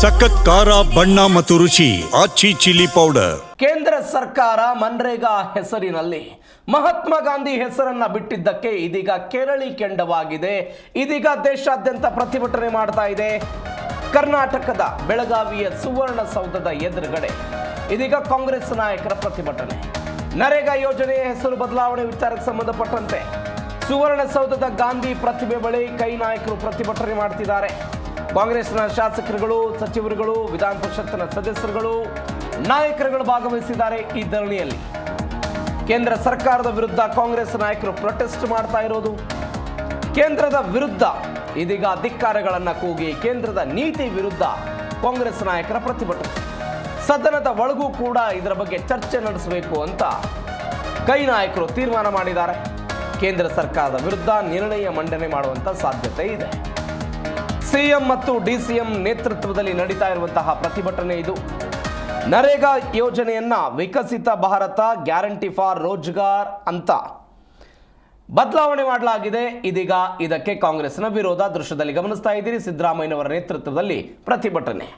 ಸಖತ್ ಖಾರ, ಬಣ್ಣ ಮತ್ತು ರುಚಿ, ಆಚಿ ಚಿಲ್ಲಿ ಪೌಡರ್. ಕೇಂದ್ರ ಸರ್ಕಾರ ಮನ್ರೇಗಾ ಹೆಸರಿನಲ್ಲಿ ಮಹಾತ್ಮ ಗಾಂಧಿ ಹೆಸರನ್ನ ಬಿಟ್ಟಿದ್ದಕ್ಕೆ ಇದೀಗ ಕೇರಳಿ ಕೆಂಡವಾಗಿದೆ. ಇದೀಗ ದೇಶಾದ್ಯಂತ ಪ್ರತಿಭಟನೆ ಮಾಡ್ತಾ ಇದೆ. ಕರ್ನಾಟಕದ ಬೆಳಗಾವಿಯ ಸುವರ್ಣಸೌಧದ ಎದುರುಗಡೆ ಇದೀಗ ಕಾಂಗ್ರೆಸ್ ನಾಯಕರ ಪ್ರತಿಭಟನೆ. ನರೇಗಾ ಯೋಜನೆಯ ಹೆಸರು ಬದಲಾವಣೆ ವಿಚಾರಕ್ಕೆ ಸಂಬಂಧಪಟ್ಟಂತೆ ಸುವರ್ಣಸೌಧದ ಗಾಂಧಿ ಪ್ರತಿಭೆ ಬಳಿ ಕೈ ನಾಯಕರು ಪ್ರತಿಭಟನೆ ಮಾಡ್ತಿದ್ದಾರೆ. ಕಾಂಗ್ರೆಸ್ನ ಶಾಸಕರುಗಳು, ಸಚಿವರುಗಳು, ವಿಧಾನ ಪರಿಷತ್ತಿನ ಸದಸ್ಯರುಗಳು, ನಾಯಕರುಗಳು ಭಾಗವಹಿಸಿದ್ದಾರೆ ಈ ಧರಣಿಯಲ್ಲಿ. ಕೇಂದ್ರ ಸರ್ಕಾರದ ವಿರುದ್ಧ ಕಾಂಗ್ರೆಸ್ ನಾಯಕರು ಪ್ರೊಟೆಸ್ಟ್ ಮಾಡ್ತಾ ಇರೋದು. ಕೇಂದ್ರದ ವಿರುದ್ಧ ಇದೀಗ ಧಿಕ್ಕಾರಗಳನ್ನು ಕೂಗಿ ಕೇಂದ್ರದ ನೀತಿ ವಿರುದ್ಧ ಕಾಂಗ್ರೆಸ್ ನಾಯಕರ ಪ್ರತಿಭಟನೆ. ಸದನದ ಒಳಗೂ ಕೂಡ ಇದರ ಬಗ್ಗೆ ಚರ್ಚೆ ನಡೆಸಬೇಕು ಅಂತ ಕೈ ನಾಯಕರು ತೀರ್ಮಾನ ಮಾಡಿದ್ದಾರೆ. ಕೇಂದ್ರ ಸರ್ಕಾರದ ವಿರುದ್ಧ ನಿರ್ಣಯ ಮಂಡನೆ ಮಾಡುವಂತ ಸಾಧ್ಯತೆ ಇದೆ. ಸಿಎಂ ಮತ್ತು ಡಿಸಿಎಂ ನೇತೃತ್ವದಲ್ಲಿ ನಡೀತಾ ಇರುವಂತಹ ಪ್ರತಿಭಟನೆ ಇದು. ನರೇಗಾ ಯೋಜನೆಯನ್ನ ವಿಕಸಿತ ಭಾರತ ಗ್ಯಾರಂಟಿ ಫಾರ್ ರೋಜ್ಗಾರ್ ಅಂತ. ಬದಲಾವಣೆ ಮಾಡಲಾಗಿದೆ. ಇದೀಗ ಇದಕ್ಕೆ ಕಾಂಗ್ರೆಸ್ನ ವಿರೋಧ. ದೃಶ್ಯದಲ್ಲಿ ಗಮನಿಸ್ತಾ ಇದ್ದೀರಿ ಸಿದ್ದರಾಮಯ್ಯನವರ ನೇತೃತ್ವದಲ್ಲಿ ಪ್ರತಿಭಟನೆ.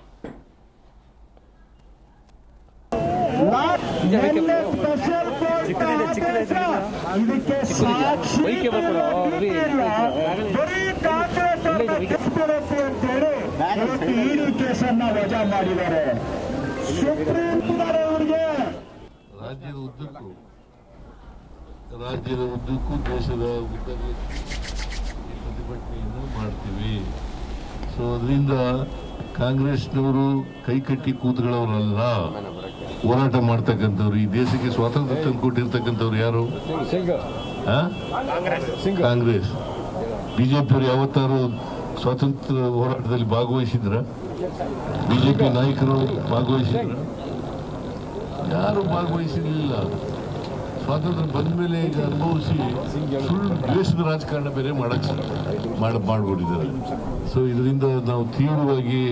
ಇದಕ್ಕೆ ಅವ್ರನ್ನ ಅಂತೇಳಿ ಇವತ್ತು ಇಡಿ ಕೇಸನ್ನ ವಜಾ ಮಾಡಿದ್ದಾರೆ. ಸುಪ್ರೀಂ ಅವರಿಗೆ ರಾಜ್ಯದ ಉದ್ದಕ್ಕೂ ರಾಜ್ಯದ ಉದ್ದಕ್ಕೂ ದೇಶದ ಉದ್ದಕ್ಕೂ ಪ್ರತಿಭಟನೆಯನ್ನು ಮಾಡ್ತೀವಿ. ಸೊ ಅದರಿಂದ ಕಾಂಗ್ರೆಸ್ನವರು ಕೈಕಟ್ಟಿ ಕೂತ್ಗಳವರಲ್ಲ ಹೋರಾಟ ಮಾಡ್ತಕ್ಕಂಥವ್ರು ಈ ದೇಶಕ್ಕೆ ಸ್ವಾತಂತ್ರ್ಯ ತಂದು ಕೊಟ್ಟಿರ್ತಕ್ಕಂಥವ್ರು ಯಾರು? ಆ? ಕಾಂಗ್ರೆಸ್. ಬಿಜೆಪಿಯವರು ಯಾವತ್ತಾರು ಸ್ವಾತಂತ್ರ್ಯ ಹೋರಾಟದಲ್ಲಿ ಭಾಗವಹಿಸಿದ್ರ? ಬಿಜೆಪಿ ನಾಯಕರು ಭಾಗವಹಿಸಿದ್ರ? ಯಾರು ಭಾಗವಹಿಸಿರಲಿಲ್ಲ? ಸ್ವಾತಂತ್ರ್ಯ ಬಂದ ಮೇಲೆ ಈಗ ಅನುಭವಿಸಿ ಸುಳ್ಳು ದ್ವೇಷದ ರಾಜಕಾರಣ ಬೇರೆ ಮಾಡಕ್ ಮಾಡ ಸೊ ಇದರಿಂದ ನಾವು ತೀವ್ರವಾಗಿ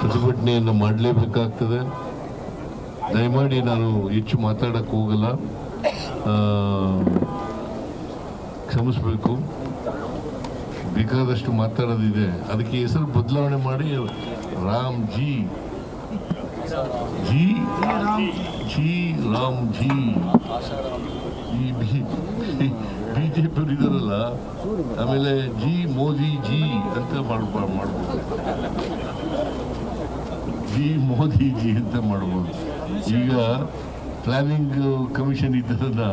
ಪ್ರತಿಭಟನೆಯನ್ನು ಮಾಡಲೇಬೇಕಾಗ್ತದೆ. ದಯಮಾಡಿ ನಾನು ಹೆಚ್ಚು ಮಾತಾಡಕ್ಕೆ ಹೋಗಲ್ಲ. ಕ್ಷಮಿಸ್ಬೇಕು. ಬೇಕಾದಷ್ಟು ಮಾತಾಡೋದಿದೆ. ಅದಕ್ಕೆ ಹೆಸರು ಬದಲಾವಣೆ ಮಾಡಿ Ram G. G? G Ram G. ಈ ಬಿಜೆಪಿ ಇದಾರಲ್ಲ, ಆಮೇಲೆ ಜಿ ಮೋದಿ ಜಿ ಅಂತ ಮಾಡ್ಬ ಮಾಡ್ಬೋದು. ಜಿ ಮೋದಿ ಜಿ ಅಂತ ಮಾಡ್ಬೋದು. ಈಗ ಪ್ಲಾನಿಂಗ್ ಕಮಿಷನ್ ಇದ್ದರನ್ನ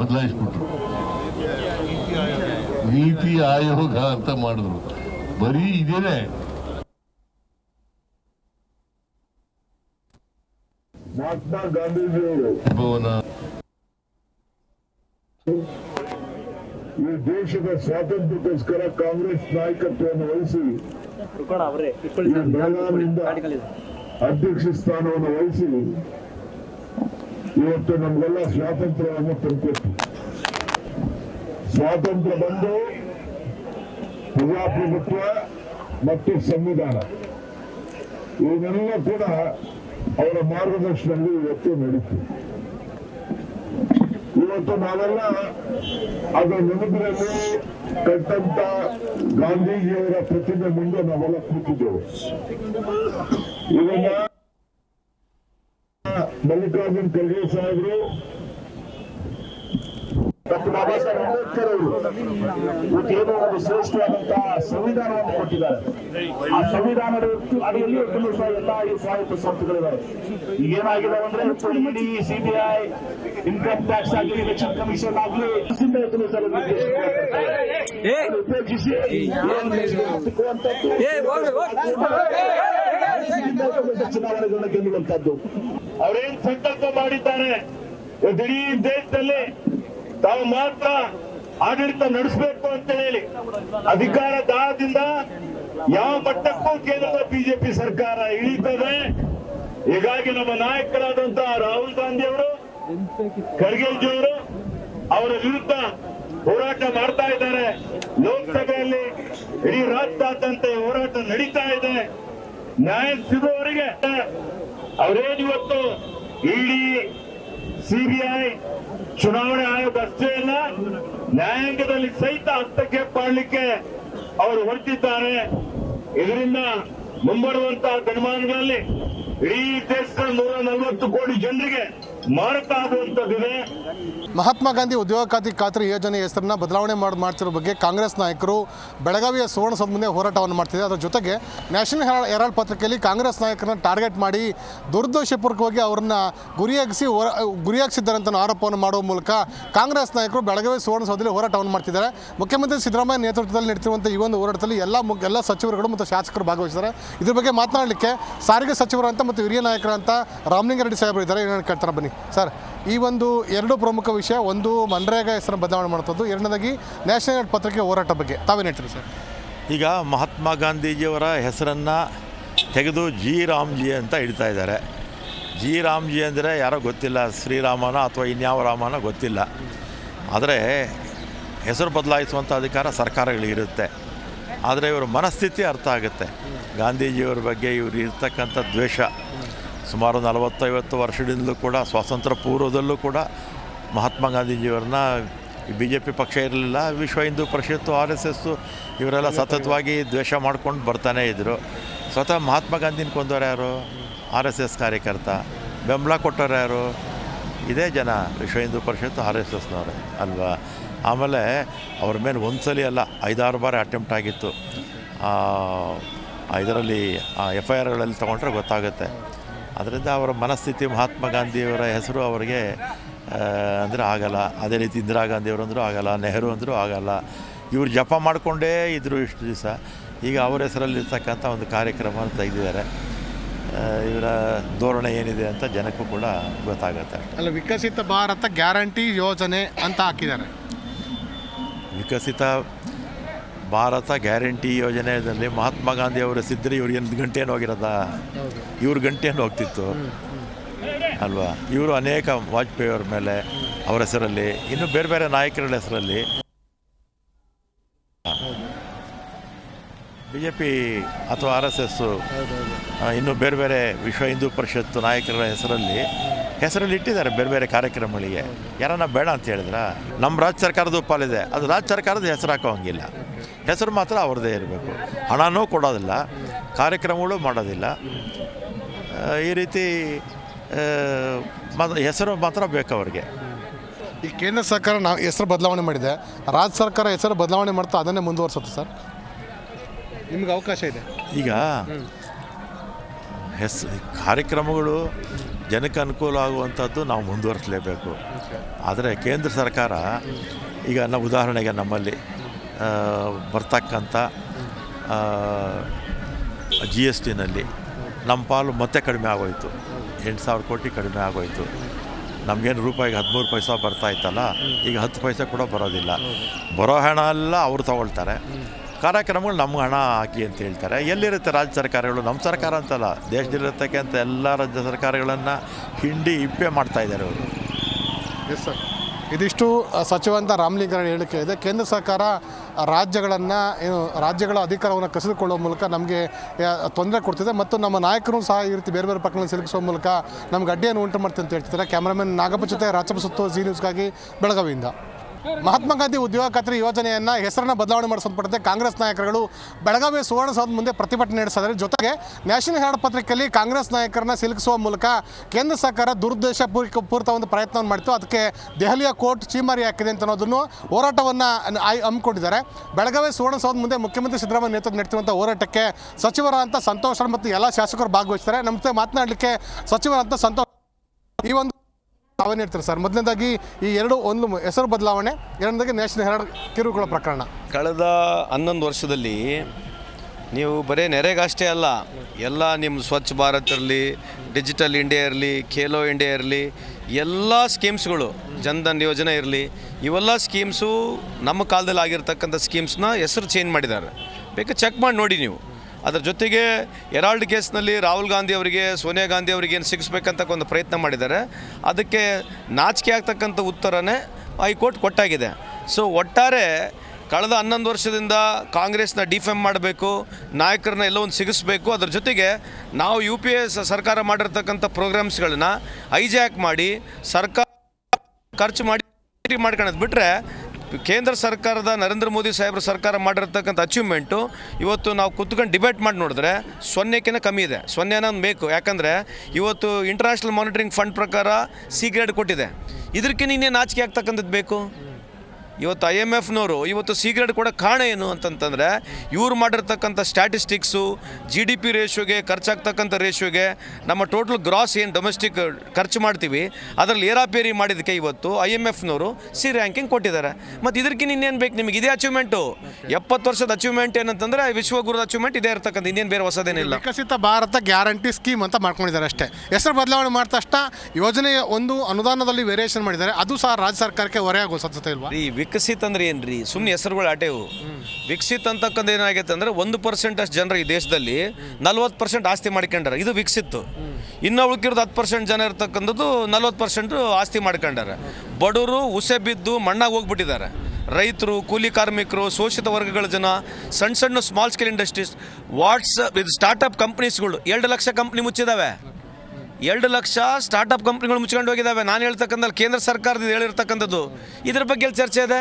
ಬದಲಾಯಿಸ್ಬಿಟ್ರು. ನೀತಿ ಆಯೋಗ ಅಂತ ಮಾಡಿದ್ರು. ಬರೀ ಇದೇನೆ. ಮಹಾತ್ಮ ಗಾಂಧೀಜಿಯವರು. ಈ ದೇಶದ ಸ್ವಾತಂತ್ರ್ಯಕ್ಕೋಸ್ಕರ ಕಾಂಗ್ರೆಸ್ ನಾಯಕತ್ವವನ್ನು ವಹಿಸಿ ಅಧ್ಯಕ್ಷ ಸ್ಥಾನವನ್ನು ವಹಿಸಿ ಇವತ್ತು ನಮಗೆಲ್ಲ ಸ್ವಾತಂತ್ರ್ಯವನ್ನು ತಂದುಕೊಟ್ಟು ಸ್ವಾತಂತ್ರ್ಯ ಬಂದು ಪ್ರಜಾಪ್ರಭುತ್ವ ಮತ್ತು ಸಂವಿಧಾನ. ಇವನ್ನೆಲ್ಲ ಕೂಡ ಅವರ ಮಾರ್ಗದರ್ಶನದಲ್ಲಿ ಇವತ್ತು ನಡೀತು. ಇವತ್ತು ನಾವೆಲ್ಲ ಅದರ ನೆನಪಿನಲ್ಲಿ ಕಟ್ಟಂತ ಗಾಂಧೀಜಿಯವರ ಪ್ರತಿಮೆ ಮುಂದೆ ನಾವೆಲ್ಲ ಕೂತಿದ್ದೆವು. ಇದನ್ನ ಮಲ್ಲಿಕಾರ್ಜುನ್ ಖರ್ಗೆ ಸಾಹೇಬರು ಬಾಬಾ ಸಾಹೇಬ್ ಅಂಬೇಡ್ಕರ್ ಅವರು ಇವತ್ತೇನೋ ಒಂದು ಶ್ರೇಷ್ಠವಾದಂತಹ ಸಂವಿಧಾನವನ್ನು ಕೊಟ್ಟಿದ್ದಾರೆ ಆ ಸಂವಿಧಾನದ ಅಡಿಯಲ್ಲಿ ಸಹ ಎಲ್ಲ ಈ ಸ್ವಾಯತ್ತ ಸಂಸ್ಥೆಗಳಿವೆ ಈಗೇನಾಗಿದೆ ಅಂದ್ರೆ ಇಡಿ ಸಿಬಿಐ ಇನ್ಕಮ್ ಟ್ಯಾಕ್ಸ್ ಆಗಲಿ ಎಲೆಕ್ಷನ್ ಕಮಿಷನ್ ಆಗಲಿ ಉಪಯೋಗಿಸಿ ಚುನಾವಣೆಗಳನ್ನ ಗೆಲ್ಲುವಂತದ್ದು ಅವರೇನ್ ಸಂಕಲ್ಪ ಮಾಡಿದ್ದಾರೆ ಇಡೀ ದೇಶದಲ್ಲಿ ತಾವು ಮಾತ್ರ ಆಡಳಿತ ನಡೆಸಬೇಕು ಅಂತ ಹೇಳಿ ಅಧಿಕಾರ ದಾಹದಿಂದ ಯಾವ ಮಟ್ಟಕ್ಕೂ ಕೇಂದ್ರದ ಬಿಜೆಪಿ ಸರ್ಕಾರ ಇಳಿತದೆ. ಹೀಗಾಗಿ ನಮ್ಮ ನಾಯಕರಾದಂತಹ ರಾಹುಲ್ ಗಾಂಧಿ ಅವರು ಖರ್ಗೆಜಿ ಅವರು ಅವರ ವಿರುದ್ಧ ಹೋರಾಟ ಮಾಡ್ತಾ ಇದ್ದಾರೆ. ಲೋಕಸಭೆಯಲ್ಲಿ ಇಡೀ ರಾಜ್ಯಾದ್ಯಂತ ಈ ಹೋರಾಟ ನಡೀತಾ ಇದೆ. ನ್ಯಾಯ ಸಿಗುವವರಿಗೆ, ಅವರೇನು ಇವತ್ತು ಇಡಿ ಸಿಬಿಐ ಚುನಾವಣೆ ಆಯೋಗ ಅಷ್ಟೇ ಅಲ್ಲ, ನ್ಯಾಯಾಂಗದಲ್ಲಿ ಸಹಿತ ಹಸ್ತಕ್ಷೇಪ ಮಾಡಲಿಕ್ಕೆ ಅವರು ಹೊರಟಿದ್ದಾರೆ. ಇದರಿಂದ ಮುಂಬರುವಂತಹ ದಿನಮಾನಗಳಲ್ಲಿ ಇಡೀ ದೇಶದ ನೂರ ನಲವತ್ತು ಕೋಟಿ ಜನರಿಗೆ ಮಹಾತ್ಮ ಗಾಂಧಿ ಉದ್ಯೋಗ ಖಾತಿ ಖಾತ್ರಿ ಯೋಜನೆ ಹೆಸರನ್ನ ಬದಲಾವಣೆ ಮಾಡಿ, ಮಾಡ್ತಿರೋ ಬಗ್ಗೆ ಕಾಂಗ್ರೆಸ್ ನಾಯಕರು ಬೆಳಗಾವಿಯ ಸುವರ್ಣ ಸಂಬಂಧ ಹೋರಾಟವನ್ನು ಮಾಡ್ತಿದೆ ಅದರ ಜೊತೆಗೆ ನ್ಯಾಷನಲ್ ಹೆರಾಳ್ ಹೆರಾಲ್ಡ್ ಪತ್ರಿಕೆಯಲ್ಲಿ ಕಾಂಗ್ರೆಸ್ ನಾಯಕರನ್ನ ಟಾರ್ಗೆಟ್ ಮಾಡಿ ದುರ್ದೋಷಪೂರ್ವಕವಾಗಿ ಅವರನ್ನ ಗುರಿಯಾಗಿಸಿ ಹೋರ- ಗುರಿಯಾಗಿಸಿದ್ದಾರೆ ಅಂತ ಆರೋಪವನ್ನು ಮಾಡುವ ಮೂಲಕ ಕಾಂಗ್ರೆಸ್ ನಾಯಕರು ಬೆಳಗಾವಿ ಸುವರ್ಣಸೌಧದಲ್ಲಿ ಹೋರಾಟವನ್ನು ಮಾಡ್ತಿದ್ದಾರೆ. ಮುಖ್ಯಮಂತ್ರಿ ಸಿದ್ದರಾಮಯ್ಯ ನೇತೃತ್ವದಲ್ಲಿ ನಡೆಸಿರುವಂಥ ಈ ಒಂದು ಹೋರಾಟದಲ್ಲಿ ಎಲ್ಲ ಎಲ್ಲ ಸಚಿವರುಗಳು ಮತ್ತು ಶಾಸಕರು ಭಾಗವಹಿಸಿದ್ದಾರೆ. ಇದ್ರ ಬಗ್ಗೆ ಮಾತನಾಡಲಿಕ್ಕೆ ಸಾರಿಗೆ ಸಚಿವರು ಅಂತ ಮತ್ತು ಹಿರಿಯ ನಾಯಕರಂತ ರಾಮಲಿಂಗಾರೆಡ್ಡಿ ಸಾಹೇಬರು ಇದ್ದಾರೆ. ಏನೇನು ಕೇಳ್ತಾರೆ ಬನ್ನಿ. ಸರ್, ಈ ಒಂದು ಎರಡು ಪ್ರಮುಖ ವಿಷಯ, ಒಂದು ಮನ್ರೇಗಾ ಹೆಸರು ಬದಲಾವಣೆ ಮಾಡ್ತದ್ದು ಎರಡನೇದಾಗಿ ನ್ಯಾಷನಲ್ ಪತ್ರಿಕೆ ಹೋರಾಟ ಬಗ್ಗೆ. ತಾವೇನು ಹೇಳ್ತೀರಿ ಸರ್? ಈಗ ಮಹಾತ್ಮ ಗಾಂಧೀಜಿಯವರ ಹೆಸರನ್ನು ತೆಗೆದು ಜಿ ರಾಮ್ಜಿ ಅಂತ ಇಡ್ತಾ ಇದ್ದಾರೆ. ಜಿ ರಾಮ್ಜಿ ಅಂದರೆ ಯಾರೋ ಗೊತ್ತಿಲ್ಲ, ಶ್ರೀರಾಮನ ಅಥವಾ ಇನ್ಯಾವ ರಾಮನ ಗೊತ್ತಿಲ್ಲ. ಆದರೆ ಹೆಸರು ಬದಲಾಯಿಸುವಂಥ ಅಧಿಕಾರ ಸರ್ಕಾರಗಳಿರುತ್ತೆ ಆದರೆ ಇವರ ಮನಸ್ಥಿತಿ ಅರ್ಥ ಆಗುತ್ತೆ. ಗಾಂಧೀಜಿಯವ್ರ ಬಗ್ಗೆ ಇವರು ಇರ್ತಕ್ಕಂಥ ದ್ವೇಷ. ಸುಮಾರು ನಲವತ್ತೈವತ್ತು ವರ್ಷದಿಂದಲೂ ಕೂಡ, ಸ್ವಾತಂತ್ರ್ಯ ಪೂರ್ವದಲ್ಲೂ ಕೂಡ ಮಹಾತ್ಮ ಗಾಂಧೀಜಿಯವ್ರನ್ನ ಬಿ ಜೆ ಪಿ ಪಕ್ಷ ಇರಲಿಲ್ಲ. ವಿಶ್ವ ಹಿಂದೂ ಪರಿಷತ್ತು, ಆರ್ ಎಸ್ ಎಸ್ಸು ಇವರೆಲ್ಲ ಸತತವಾಗಿ ದ್ವೇಷ ಮಾಡ್ಕೊಂಡು ಬರ್ತಾನೇ ಇದ್ದರು ಸ್ವತಃ ಮಹಾತ್ಮ ಗಾಂಧಿನ ಕೊಂದವರು ಯಾರು? ಆರ್ ಎಸ್ ಎಸ್ ಕಾರ್ಯಕರ್ತ. ಬೆಂಬಲ ಕೊಟ್ಟವ್ರು ಯಾರು? ಇದೇ ಜನ ವಿಶ್ವ ಹಿಂದೂ ಪರಿಷತ್ತು, ಆರ್ ಎಸ್ ಎಸ್ನವ್ರೆ, ಅಲ್ವಾ? ಆಮೇಲೆ ಅವ್ರ ಮೇಲೆ ಒಂದು ಸಲ ಅಲ್ಲ, ಐದಾರು ಬಾರಿ ಅಟೆಂಪ್ಟ್ ಆಗಿತ್ತು. ಇದರಲ್ಲಿ ಎಫ್ ಐ ಆರ್ಗಳಲ್ಲಿ ತೊಗೊಂಡ್ರೆ ಗೊತ್ತಾಗುತ್ತೆ. ಅದರಿಂದ ಅವರ ಮನಸ್ಥಿತಿ ಮಹಾತ್ಮ ಗಾಂಧಿಯವರ ಹೆಸರು ಅವರಿಗೆ ಅಂದರೆ ಆಗಲ್ಲ. ಅದೇ ರೀತಿ ಇಂದಿರಾ ಗಾಂಧಿಯವರು ಅಂದರೂ ಆಗಲ್ಲ ನೆಹರು ಅಂದರೂ ಆಗಲ್ಲ. ಇವರು ಜಪ ಮಾಡಿಕೊಂಡೇ ಇದ್ದರು ಇಷ್ಟು ದಿವಸ. ಈಗ ಅವರ ಹೆಸರಲ್ಲಿರ್ತಕ್ಕಂಥ ಒಂದು ಕಾರ್ಯಕ್ರಮ ತೆಗೆದಿದ್ದಾರೆ. ಇವರ ಧೋರಣೆ ಏನಿದೆ ಅಂತ ಜನಕ್ಕೂ ಕೂಡ ಗೊತ್ತಾಗುತ್ತೆ. ಅಲ್ಲ ವಿಕಸಿತ ಭಾರತ ಗ್ಯಾರಂಟಿ ಯೋಜನೆ ಅಂತ ಹಾಕಿದ್ದಾರೆ. ವಿಕಸಿತ ಭಾರತ ಗ್ಯಾರಂಟಿ ಯೋಜನೆಯಲ್ಲಿ ಮಹಾತ್ಮ ಗಾಂಧಿ ಅವರು ಸಿದ್ದರೆ ಇವ್ರು ಏನು ಹೋಗಿರೋದ? ಇವ್ರ ಗಂಟೇನು ಹೋಗ್ತಿತ್ತು. ಅಲ್ವಾ? ಇವರು ಅನೇಕ ವಾಜಪೇಯಿ ಅವ್ರ ಮೇಲೆ, ಅವರ ಹೆಸರಲ್ಲಿ, ಇನ್ನು ಬೇರೆ ಬೇರೆ ನಾಯಕರ ಹೆಸರಲ್ಲಿ. ಬಿ ಜೆ ಪಿ ಅಥವಾ ಆರ್ ಎಸ್ ಎಸ್ಸು ಇನ್ನು ಬೇರೆ ಬೇರೆ ವಿಶ್ವ ಹಿಂದೂ ಪರಿಷತ್ತು ನಾಯಕರ ಹೆಸರಲ್ಲಿ ಹೆಸರಲ್ಲಿ ಇಟ್ಟಿದ್ದಾರೆ ಬೇರೆ ಬೇರೆ ಕಾರ್ಯಕ್ರಮಗಳಿಗೆ. ಯಾರನ್ನ ಬೇಡ ಅಂತ ಹೇಳಿದ್ರ? ನಮ್ಮ ರಾಜ್ಯ ಸರ್ಕಾರದ ಪಾಲಿದೆ ಅದು ರಾಜ್ಯ ಸರ್ಕಾರದ ಹೆಸರು ಹಾಕೋ ಹಂಗಿಲ್ಲ. ಹೆಸರು ಮಾತ್ರ ಅವ್ರದ್ದೇ ಇರಬೇಕು. ಹಣನೂ ಕೊಡೋದಿಲ್ಲ ಕಾರ್ಯಕ್ರಮಗಳು ಮಾಡೋದಿಲ್ಲ. ಈ ರೀತಿ ಹೆಸರು ಮಾತ್ರ ಬೇಕು ಅವ್ರಿಗೆ. ಈ ಕೇಂದ್ರ ಸರ್ಕಾರ ನಾವು ಹೆಸರು ಬದಲಾವಣೆ ಮಾಡಿದೆ. ರಾಜ್ಯ ಸರ್ಕಾರ ಹೆಸರು ಬದಲಾವಣೆ ಮಾಡ್ತಾ ಅದನ್ನೇ ಮುಂದುವರ್ಸುತ್ತೆ ಸರ್. ನಿಮ್ಗೆ ಅವಕಾಶ ಇದೆ. ಈಗ ಹೆಸ್ ಕಾರ್ಯಕ್ರಮಗಳು ಜನಕ್ಕೆ ಅನುಕೂಲ ಆಗುವಂಥದ್ದು ನಾವು ಮುಂದುವರಿಸಲೇಬೇಕು. ಆದರೆ ಕೇಂದ್ರ ಸರ್ಕಾರ ಈಗ ನಾವು ಉದಾಹರಣೆಗೆ ನಮ್ಮಲ್ಲಿ ಬರ್ತಕ್ಕಂಥ ಜಿ ಎಸ್ ಟಿನಲ್ಲಿ ನಮ್ಮ ಪಾಲು ಮತ್ತೆ ಕಡಿಮೆ ಆಗೋಯ್ತು. ಎಂಟು ಸಾವಿರ ಕೋಟಿ ಕಡಿಮೆ ಆಗೋಯ್ತು. ನಮಗೇನು ರೂಪಾಯಿಗೆ ಹದಿಮೂರು ಪೈಸೆ ಬರ್ತಾ ಇತ್ತಲ್ಲ, ಈಗ ಹತ್ತು ಪೈಸೆ ಕೂಡ ಬರೋದಿಲ್ಲ. ಬರೋ ಹಣ ಎಲ್ಲ ಅವರು ತಗೊಳ್ತಾರೆ. ಕಾರ್ಯಕ್ರಮಗಳು ನಮ್ಗೆ ಹಣ ಹಾಕಿ ಅಂತ ಹೇಳ್ತಾರೆ. ಎಲ್ಲಿರುತ್ತೆ ರಾಜ್ಯ ಸರ್ಕಾರಗಳು? ನಮ್ಮ ಸರ್ಕಾರ ಅಂತಲ್ಲ. ದೇಶದಲ್ಲಿರತಕ್ಕಂಥ ಎಲ್ಲ ರಾಜ್ಯ ಸರ್ಕಾರಗಳನ್ನು ಹಿಂಡಿ ಇಪ್ಪೆ ಮಾಡ್ತಾ ಇದ್ದಾರೆ ಅವರು. ಎಸ್ ಸರ್ ಇದಿಷ್ಟು ಸಚಿವ ಅಂತ ರಾಮಲಿಂಗಾರೆಡ್ಡಿ ಹೇಳಿಕೆ ಇದೆ. ಕೇಂದ್ರ ಸರ್ಕಾರ ರಾಜ್ಯಗಳನ್ನು, ಏನು, ರಾಜ್ಯಗಳ ಅಧಿಕಾರವನ್ನು ಕಸಿದುಕೊಳ್ಳುವ ಮೂಲಕ ನಮಗೆ ತೊಂದರೆ ಕೊಡ್ತಿದೆ. ಮತ್ತು ನಮ್ಮ ನಾಯಕರು ಸಹ ಈ ರೀತಿ ಬೇರೆ ಬೇರೆ ಪಕ್ಕಗಳನ್ನು ಸಿಲುಕಿಸುವ ಮೂಲಕ ನಮ್ಗೆ ಅಡ್ಡಿಯನ್ನು ಉಂಟು ಮಾಡ್ತೀವಿ ಅಂತ ಹೇಳ್ತಿದ್ದಾರೆ. ಕ್ಯಾಮ್ರಾಮನ್ ನಾಗಪ್ಪ ಜೊತೆ ರಾಚಪ್ಪ ಜಿ ನ್ಯೂಸ್ಗಾಗಿ ಬೆಳಗಾವಿಯಿಂದ. ಮಹಾತ್ಮ ಗಾಂಧಿ ಉದ್ಯೋಗ ಖಾತ್ರಿ ಯೋಜನೆಯನ್ನ ಹೆಸರನ್ನು ಬದಲಾವಣೆ ಮಾಡಿ ಕಾಂಗ್ರೆಸ್ ನಾಯಕರುಗಳು ಬೆಳಗಾವಿ ಸುವರ್ಣಸೌಧ ಮುಂದೆ ಪ್ರತಿಭಟನೆ ನಡೆಸಿದ್ದಾರೆ. ಜೊತೆಗೆ ನ್ಯಾಷನಲ್ ಹೆರಾಲ್ಡ್ ಪತ್ರಿಕೆಯಲ್ಲಿ ಕಾಂಗ್ರೆಸ್ ನಾಯಕರನ್ನ ಸಿಲುಕಿಸುವ ಮೂಲಕ ಕೇಂದ್ರ ಸರ್ಕಾರ ದುರುದ್ದೇಶ ಪೂರಿತ ಒಂದು ಪ್ರಯತ್ನವನ್ನು ಮಾಡಿತ್ತು ಅದಕ್ಕೆ ದೆಹಲಿಯ ಕೋರ್ಟ್ ಚೀಮಾರಿ ಹಾಕಿದೆ ಅಂತ ಅನ್ನೋದನ್ನು ಹೋರಾಟವನ್ನು ಹಮ್ಮಿಕೊಂಡಿದ್ದಾರೆ. ಬೆಳಗಾವಿ ಸುವರ್ಣಸೌಧ ಮುಂದೆ ಮುಖ್ಯಮಂತ್ರಿ ಸಿದ್ದರಾಮಯ್ಯ ನೇತೃತ್ವ ನಡೆತಿರುವಂಥ ಹೋರಾಟಕ್ಕೆ ಸಚಿವರಾದಂಥ ಸಂತೋಷ್ ಸಂತೋಷ ಮತ್ತು ಎಲ್ಲ ಶಾಸಕರು ಭಾಗವಹಿಸ್ತಾರೆ ನಮ್ಮ ಮಾತನಾಡಲಿಕ್ಕೆ ಸಚಿವರಂತ ಸಂತೋಷ್ ಈ ಒಂದು ತಾವೇನು ಹೇಳ್ತಾರೆ ಸರ್? ಮೊದಲನೇದಾಗಿ ಈ ಎರಡು ಒಂದು ಹೆಸರು ಬದಲಾವಣೆ, ಎರಡನೇದಾಗಿ ನ್ಯಾಷನಲ್ ಹೆರಾಲ್ಡ್ ಕಿರುಕುಳ ಪ್ರಕರಣ. ಕಳೆದ ಹನ್ನೊಂದು ವರ್ಷದಲ್ಲಿ ನೀವು ಬರೀ ನೆರೆಗಷ್ಟೇ ಅಲ್ಲ, ಎಲ್ಲ ನಿಮ್ಮ ಸ್ವಚ್ಛ ಭಾರತ್ ಇರಲಿ, ಡಿಜಿಟಲ್ ಇಂಡಿಯಾ ಇರಲಿ, ಖೇಲೋ ಇಂಡಿಯಾ ಇರಲಿ, ಎಲ್ಲ ಸ್ಕೀಮ್ಸ್ಗಳು ಜನ್ಧನ್ ಯೋಜನೆ ಇರಲಿ, ಇವೆಲ್ಲ ಸ್ಕೀಮ್ಸು ನಮ್ಮ ಕಾಲದಲ್ಲಿ ಆಗಿರ್ತಕ್ಕಂಥ ಸ್ಕೀಮ್ಸ್ನ ಹೆಸರು ಚೇಂಜ್ ಮಾಡಿದ್ದಾರೆ. ಬೇಕಾದ್ರೆ ಚೆಕ್ ಮಾಡಿ ನೋಡಿ ನೀವು. ಅದರ ಜೊತೆಗೆ ಎರಾಲ್ಡ್ ಕೇಸ್ನಲ್ಲಿ ರಾಹುಲ್ ಗಾಂಧಿ ಅವರಿಗೆ, ಸೋನಿಯಾ ಗಾಂಧಿ ಅವರಿಗೆ ಏನು ಸಿಗಿಸ್ಬೇಕಂತ ಒಂದು ಪ್ರಯತ್ನ ಮಾಡಿದ್ದಾರೆ. ಅದಕ್ಕೆ ನಾಚಿಕೆ ಆಗ್ತಕ್ಕಂಥ ಉತ್ತರನೇ ಹೈಕೋರ್ಟ್ ಕೊಟ್ಟಾಗಿದೆ. ಸೊ ಒಟ್ಟಾರೆ ಕಳೆದ ಹನ್ನೊಂದು ವರ್ಷದಿಂದ ಕಾಂಗ್ರೆಸ್ನ ಡಿಫೆಮ್ ಮಾಡಬೇಕು, ನಾಯಕರನ್ನ ಎಲ್ಲೋ ಒಂದು ಸಿಗಿಸ್ಬೇಕು, ಅದ್ರ ಜೊತೆಗೆ ನಾವು ಯು ಪಿ ಎ ಸರ್ಕಾರ ಮಾಡಿರ್ತಕ್ಕಂಥ ಪ್ರೋಗ್ರಾಮ್ಸ್ಗಳನ್ನ ಹೈಜ್ಯಾಕ್ ಮಾಡಿ ಸರ್ಕಾರ ಖರ್ಚು ಮಾಡಿ ಮಾಡ್ಕೊಳ್ಳೋದು ಬಿಟ್ಟರೆ ಕೇಂದ್ರ ಸರ್ಕಾರದ ನರೇಂದ್ರ ಮೋದಿ ಸಾಹೇಬ್ರ ಸರ್ಕಾರ ಮಾಡಿರ್ತಕ್ಕಂಥ ಅಚೀವ್ಮೆಂಟು ಇವತ್ತು ನಾವು ಕುತ್ಕೊಂಡು ಡಿಬೇಟ್ ಮಾಡಿ ನೋಡಿದ್ರೆ ಸೊನ್ನೆಕ್ಕಿಂತ ಕಮ್ಮಿ ಇದೆ. ಸೊನ್ನೆ ಅನ್ನೋದು ಬೇಕು. ಯಾಕಂದರೆ ಇವತ್ತು ಇಂಟರ್ನ್ಯಾಷನಲ್ ಮಾನಿಟರಿಂಗ್ ಫಂಡ್ ಪ್ರಕಾರ ಸಿ ಗ್ರೇಡ್ ಕೊಟ್ಟಿದೆ. ಇದಕ್ಕಿಂತ ಇನ್ನೇನು ನಾಚಿಕೆ ಆಗ್ತಕ್ಕಂಥದ್ದು ಬೇಕು? ಇವತ್ತು ಐ ಎಂ ಎಫ್ನವರು ಇವತ್ತು ಸೀಕ್ರೆಟ್ ಕೂಡ ಕಾರಣ ಏನು ಅಂತಂತಂದರೆ ಇವ್ರು ಮಾಡಿರ್ತಕ್ಕಂಥ ಸ್ಟ್ಯಾಟಿಸ್ಟಿಕ್ಸು ಜಿ ಡಿ ಪಿ ರೇಷಿಯೋಗೆ ಖರ್ಚಾಗ್ತಕ್ಕಂಥ ರೇಷಿಯೋಗೆ ನಮ್ಮ ಟೋಟಲ್ ಗ್ರಾಸ್ ಏನು ಡೊಮೆಸ್ಟಿಕ್ ಖರ್ಚು ಮಾಡ್ತೀವಿ ಅದರಲ್ಲಿ ಏರಾಪೇರಿ ಮಾಡಿದ್ದಕ್ಕೆ ಇವತ್ತು ಐ ಎಂ ಎಫ್ನವರು ಸಿ ರ್ಯಾಂಕಿಂಗ್ ಕೊಟ್ಟಿದ್ದಾರೆ. ಮತ್ತು ಇದಕ್ಕಿಂತ ಇನ್ನೇನು ಬೇಕು ನಿಮಗೆ? ಇದೇ ಅಚೀವ್ಮೆಂಟು ಎಪ್ಪತ್ತು ವರ್ಷದ ಅಚೀವ್ಮೆಂಟ್ ಏನಂತಂದರೆ ವಿಶ್ವಗುರುದ ಅಚೀವ್ಮೆಂಟ್ ಇದೇ ಇರ್ತಕ್ಕಂಥ ಇನ್ನೇನು ಬೇರೆ ಹೊಸದೇನಿಲ್ಲ. ವಿಕಸಿತ ಭಾರತ ಗ್ಯಾರಂಟಿ ಸ್ಕೀಮ್ ಅಂತ ಮಾಡ್ಕೊಂಡಿದ್ದಾರೆ ಅಷ್ಟೇ. ಹೆಸರು ಬದಲಾವಣೆ ಮಾಡಿದ ತಕ್ಷಣ ಯೋಜನೆಯ ಒಂದು ಅನುದಾನದಲ್ಲಿ ವೇರಿಯೇಷನ್ ಮಾಡಿದ್ದಾರೆ. ಅದು ಸಹ ರಾಜ್ಯ ಸರ್ಕಾರಕ್ಕೆ ಹೊರೆ ಸತ್ಯ ಸಾಧ್ಯತೆ ಇಲ್ವಾ? ರೀ ವಿಕಸಿತ್ ಅಂದ್ರೆ ಏನ್ರಿ? ಸುಮ್ಮನೆ ಹೆಸರುಗಳು ಆಟೇವು ವಿಕಸಿತ್ ಅಂತಕ್ಕಂಥ ಏನಾಗೈತೆ ಅಂದ್ರೆ ಒಂದು ಪರ್ಸೆಂಟ್ ಅಷ್ಟು ಜನರು ಈ ದೇಶದಲ್ಲಿ ನಲ್ವತ್ತು ಪರ್ಸೆಂಟ್ ಆಸ್ತಿ ಮಾಡ್ಕೊಂಡಾರ. ಇದು ವಿಕಸಿತ್ತು. ಇನ್ನು ಉಳ್ಕಿರೋದು ಹತ್ತು ಪರ್ಸೆಂಟ್ ಜನ ಇರ್ತಕ್ಕಂಥದ್ದು ನಲ್ವತ್ತು ಪರ್ಸೆಂಟ್ ಆಸ್ತಿ ಮಾಡ್ಕೊಂಡಾರ. ಬಡವರು ಉಸೆ ಬಿದ್ದು ಮಣ್ಣಾಗಿ ಹೋಗ್ಬಿಟ್ಟಿದ್ದಾರೆ. ರೈತರು, ಕೂಲಿ ಕಾರ್ಮಿಕರು, ಶೋಷಿತ ವರ್ಗಗಳ ಜನ ಸಣ್ಣ ಸಣ್ಣ ಸ್ಮಾಲ್ ಸ್ಕೇಲ್ ಇಂಡಸ್ಟ್ರೀಸ್ ವಾಟ್ಸ್ ಇದು ಸ್ಟಾರ್ಟಪ್ ಕಂಪ್ನೀಸ್ಗಳು ಎರಡು ಲಕ್ಷ ಕಂಪ್ನಿ ಮುಚ್ಚಿದಾವೆ. ಎರಡು ಲಕ್ಷ ಸ್ಟಾರ್ಟಪ್ ಕಂಪ್ನಿಗಳು ಮುಚ್ಕೊಂಡು ಹೋಗಿದ್ದಾವೆ ನಾನು ಹೇಳ್ತಕ್ಕಂಥ ಕೇಂದ್ರ ಸರ್ಕಾರದ ಹೇಳಿರ್ತಕ್ಕಂಥದ್ದು. ಇದ್ರ ಬಗ್ಗೆ ಚರ್ಚೆ ಇದೆ?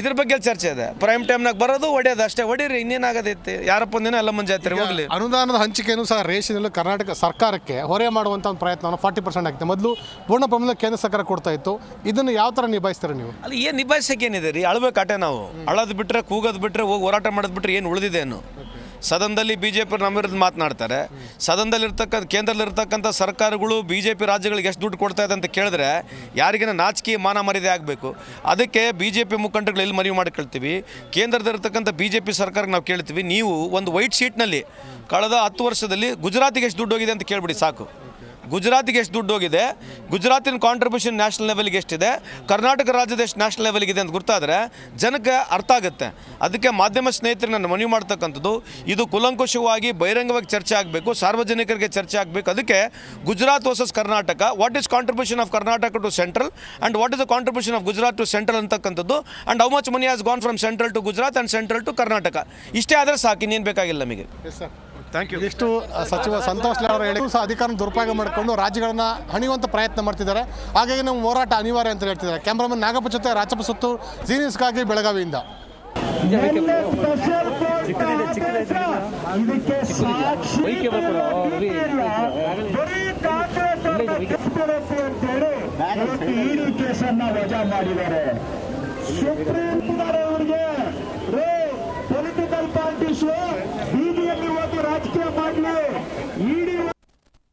ಇದ್ರ ಬಗ್ಗೆ ಚರ್ಚೆ ಇದೆ? ಪ್ರೈಮ್ ಟೈಮ್ನಾಗ ಬರೋದು ಒಡೆಯೋದು ಅಷ್ಟೇ. ಹೊಡೀರಿ ಇನ್ನೇನಾಗದೈತಿ ಯಾರಪ್ಪ ಒಂದಿನ ಎಲ್ಲ ಮಂಜೆ ಹೋಗಲಿ. ಅನುದಾನದ ಹಂಚಿಕೆಯನ್ನು ಸಹ ರೇಷನಲ್ಲಿ ಕರ್ನಾಟಕ ಸರ್ಕಾರಕ್ಕೆ ಹೊರೆ ಮಾಡುವಂಥ ಒಂದು ಪ್ರಯತ್ನವನ್ನು ಫಾರ್ಟಿ ಪರ್ಸೆಂಟ್ ಆಗಿದೆ ಮೊದಲು ಪೂರ್ಣ ಪ್ರಮಾಣದಲ್ಲಿ ಕೇಂದ್ರ ಸರ್ಕಾರ ಕೊಡ್ತಾ ಇತ್ತು. ಇದನ್ನು ಯಾವ ಥರ ನಿಭಾಯಿಸ್ತೀರಾ ನೀವು? ಅಲ್ಲಿ ಏನು ನಿಭಾಯಿಸಕ್ಕೆ ಏನಿದೆ ರೀ? ಅಳವೆ ಆಟೆ ನಾವು. ಅಳೋದು ಬಿಟ್ಟರೆ ಕೂಗೋದು ಬಿಟ್ಟರೆ ಹೋಗಿ ಹೋರಾಟ ಮಾಡೋದು ಬಿಟ್ಟರೆ ಏನು ಉಳಿದಿದೆ ಏನು? ಸದನದಲ್ಲಿ ಬಿ ಜೆ ಪಿ ನಮ್ಮ ವಿರುದ್ಧ ಮಾತನಾಡ್ತಾರೆ. ಸದನದಲ್ಲಿರ್ತಕ್ಕಂಥ ಕೇಂದ್ರದಲ್ಲಿರ್ತಕ್ಕಂಥ ಸರ್ಕಾರಗಳು ಬಿ ಜೆ ಪಿ ರಾಜ್ಯಗಳಿಗೆ ಎಷ್ಟು ದುಡ್ಡು ಕೊಡ್ತಾ ಇದೆ ಅಂತ ಕೇಳಿದ್ರೆ ಯಾರಿಗಿನ ನಾಚಿಕೆ ಮಾನ ಮರ್ಯಾದೆ ಆಗಬೇಕು. ಅದಕ್ಕೆ ಬಿ ಜೆ ಪಿ ಮುಖಂಡರುಗಳು ಎಲ್ಲಿ ಮನವಿ ಮಾಡ್ಕೊಳ್ತೀವಿ ಕೇಂದ್ರದಲ್ಲಿರ್ತಕ್ಕಂಥ ಬಿ ಜೆ ಪಿ ಸರ್ಕಾರಕ್ಕೆ ನಾವು ಕೇಳ್ತೀವಿ, ನೀವು ಒಂದು ವೈಟ್ ಶೀಟ್ನಲ್ಲಿ ಕಳೆದ ಹತ್ತು ವರ್ಷದಲ್ಲಿ ಗುಜರಾತಿಗೆ ಎಷ್ಟು ದುಡ್ಡು ಹೋಗಿದೆ ಅಂತ ಕೇಳಿಬಿಡಿ, ಸಾಕು. ಗುಜರಾತಿಗೆ ಎಷ್ಟು ದುಡ್ಡು ಹೋಗಿದೆ? ಗುಜರಾತಿನ ಕಾಂಟ್ರಿಬ್ಯೂಷನ್ ನ್ಯಾಷನಲ್ ಲೆವೆಲ್ಗೆ ಎಷ್ಟಿದೆ? ಕರ್ನಾಟಕ ರಾಜ್ಯದ ಎಷ್ಟು ನ್ಯಾಷನಲ್ ಲೆವೆಲ್ಗಿದೆ ಅಂತ ಗೊತ್ತಾದರೆ ಜನಕ್ಕೆ ಅರ್ಥ ಆಗುತ್ತೆ. ಅದಕ್ಕೆ ಮಾಧ್ಯಮ ಸ್ನೇಹಿತರಿಗೆ ನಾನು ಮನವಿ ಮಾಡ್ತಕ್ಕಂಥದ್ದು, ಇದು ಕುಲಂಕುಷವಾಗಿ, ಬಹಿರಂಗವಾಗಿ ಚರ್ಚೆ ಆಗಬೇಕು, ಸಾರ್ವಜನಿಕರಿಗೆ ಚರ್ಚೆ ಆಗಬೇಕು. ಅದಕ್ಕೆ Gujarat versus Karnataka what is contribution of Karnataka to central and what is the contribution of Gujarat to central ಅಂತಕ್ಕಂಥದ್ದು and how much money has gone from central to Gujarat and central to Karnataka. ಇಷ್ಟೇ ಆದರೆ ಸಾಕು, ಇನ್ನೇನು ಬೇಕಾಗಿಲ್ಲ ನಮಗೆ. Thank you ಇಷ್ಟು ಸಚಿವ ಸಂತೋಷ್ ಅವರು ಹೇಳಿ ಸಹ ಅಧಿಕಾರ ದುರುಪಯೋಗ ಮಾಡಿಕೊಂಡು ರಾಜ್ಯಗಳನ್ನ ಹಣಿಯುವಂಥ ಪ್ರಯತ್ನ ಮಾಡ್ತಿದ್ದಾರೆ ಹಾಗಾಗಿ ನಮ್ಮ ಹೋರಾಟ ಅನಿವಾರ್ಯ ಅಂತ ಹೇಳ್ತಿದ್ದಾರೆ ಕ್ಯಾಮ್ರಾಮನ್ ನಾಗಪ್ಪ ಜೊತೆ ರಾಚಪ್ಪ ಸುತ್ತು ಜೀನಿಸ್ಗಾಗಿ ಬೆಳಗಾವಿಯಿಂದ ಇದಕ್ಕೆ ಸಾಕ್ಷಿ ಇಡಿ ಕೇಸನ್ನ ವಜಾ ಮಾಡಿದ್ದಾರೆ ಸುಪ್ರೀಂ ಕುಮಾರ್ ಅವರಿಗೆ ಪೊಲಿಟಿಕಲ್ ಪಾರ್ಟೀಸ್ আজকে বদলে